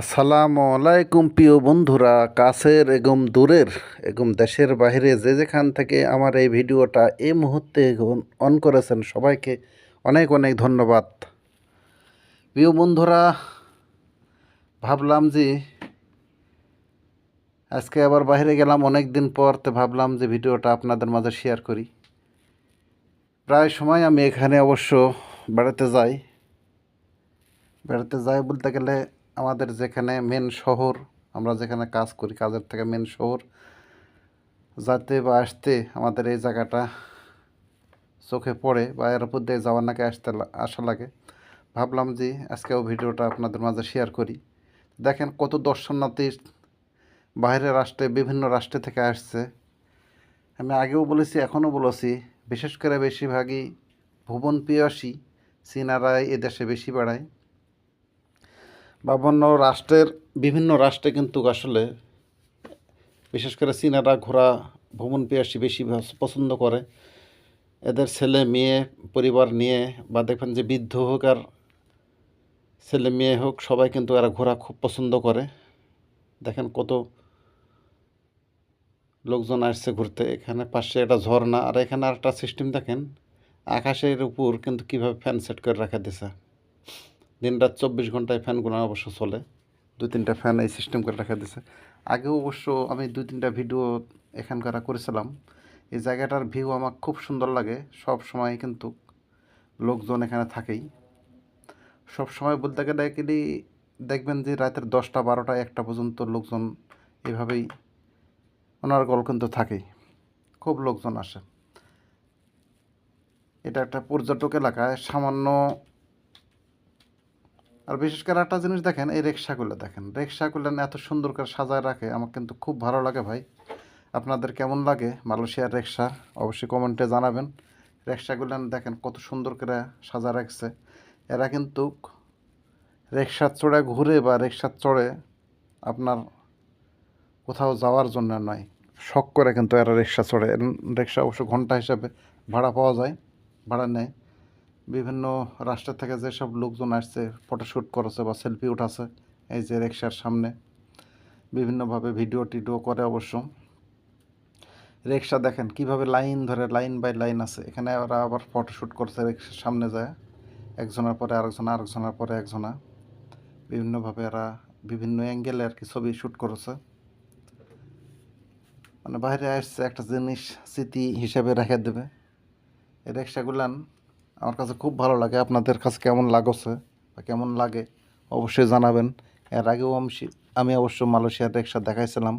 আসসালামু আলাইকুম, প্রিয় বন্ধুরা। কাছের এবং দূরের এবং দেশের বাইরে যে যেখান থেকে আমার এই ভিডিওটা এই মুহূর্তে অন করেছেন, সবাইকে অনেক অনেক ধন্যবাদ। প্রিয় বন্ধুরা, ভাবলাম যে আজকে আবার বাইরে গেলাম অনেক দিন পর তো ভাবলাম যে ভিডিওটা আপনাদের মাঝে শেয়ার করি। প্রায় সময় আমি এখানে অবশ্য বেড়াতে যাই। বেড়াতে যাই বলতে গেলে আমাদের যেখানে মেন শহর, আমরা যেখানে কাজ করি, কাজের থেকে মেন শহর যাতে বা আসতে আমাদের এই জায়গাটা চোখে পড়ে বা এর উপর দিয়ে যাওয়ার নাকি আসতে আসা লাগে। ভাবলাম যে আজকেও ভিডিওটা আপনাদের মাঝে শেয়ার করি। দেখেন কত দর্শনার্থী বাইরের রাষ্ট্রে, বিভিন্ন রাষ্ট্রে থেকে আসছে। আমি আগেও বলেছি, এখনও বলেছি, বিশেষ করে বেশিরভাগই ভুবন পিয়াসী চীনারাই এদেশে বেশি বেড়ায়। বিভিন্ন রাষ্ট্রের বিভিন্ন রাষ্ট্রে কিন্তু আসলে বিশেষ করে চীনারা ঘোরা ভ্রমণ পিয়াসী বেশি পছন্দ করে। এদের ছেলে, মেয়ে, পরিবার নিয়ে বা দেখবেন যে বৃদ্ধ হোক আর ছেলে, মেয়ে হোক, সবাই কিন্তু এরা ঘোরা খুব পছন্দ করে। দেখেন কত লোকজন আসছে ঘুরতে। এখানে পাশে একটা ঝর্ণা আর এখানে আর একটা সিস্টেম দেখেন। আকাশের উপর কিন্তু কীভাবে ফ্যান সেট করে রাখা দিছে। দিন রাত চব্বিশ ঘন্টায় ফ্যানগুলো অবশ্য চলে। দু তিনটা ফ্যান এই সিস্টেম করে রাখা দিছে। আগেও অবশ্য আমি দু তিনটা ভিডিও এখানকার করেছিলাম। এই জায়গাটার ভিউ আমার খুব সুন্দর লাগে। সব সময় কিন্তু লোকজন এখানে থাকেই। সব সময় বলতে গেলে কি দেখবেন যে রাতের দশটা, বারোটা, একটা পর্যন্ত লোকজন এভাবেই ওনার গল কিন্তু থাকেই। খুব লোকজন আসে। এটা একটা পর্যটক এলাকায় সামান্য আর বিশেষ করে একটা জিনিস দেখেন, এই রিক্সাগুলো দেখেন। রিক্সাগুলো এত সুন্দর করে সাজায় রাখে, আমার কিন্তু খুব ভালো লাগে ভাই। আপনাদের কেমন লাগে মালয়েশিয়ার রিক্সা? অবশ্যই কমেন্টে জানাবেন। রিক্সাগুলো দেখেন কত সুন্দর করে সাজা রাখছে। এরা কিন্তু রিক্সা চড়ে ঘুরে বা রিক্সা চড়ে আপনার কোথাও যাওয়ার জন্য নয়। শখ করে কিন্তু এরা রিক্সা চড়ে। রিক্সা অবশ্য ঘণ্টা হিসাবে ভাড়া পাওয়া যায়, ভাড়া নেয়। বিভিন্ন রাষ্ট্র থেকে যেসব লোকজন আসছে ফটোশ্যুট করেছে বা সেলফি উঠাছে, এই যে রিক্সার সামনে, বিভিন্নভাবে ভিডিও টিডিও করে অবশ্য। রিক্সা দেখেন কীভাবে লাইন ধরে, লাইন বাই লাইন আছে। এখানে ওরা আবার ফটোশ্যুট করছে রিক্সার সামনে যায়। একজনের পরে আরেকজন, আরেকজনের পরে একজনা। বিভিন্নভাবে এরা বিভিন্ন অ্যাঙ্গেলে আর কি ছবি শ্যুট করেছে। মানে বাইরে আসছে একটা জিনিস, স্মৃতি হিসেবে রেখে দেবে। রিক্সাগুলান আমার কাছে খুব ভালো লাগে। আপনাদের কাছে কেমন লাগছে বা কেমন লাগে অবশ্যই জানাবেন। এর আগেও আমি আমি অবশ্য মালয়েশিয়াতে একসাথে দেখাইছিলাম।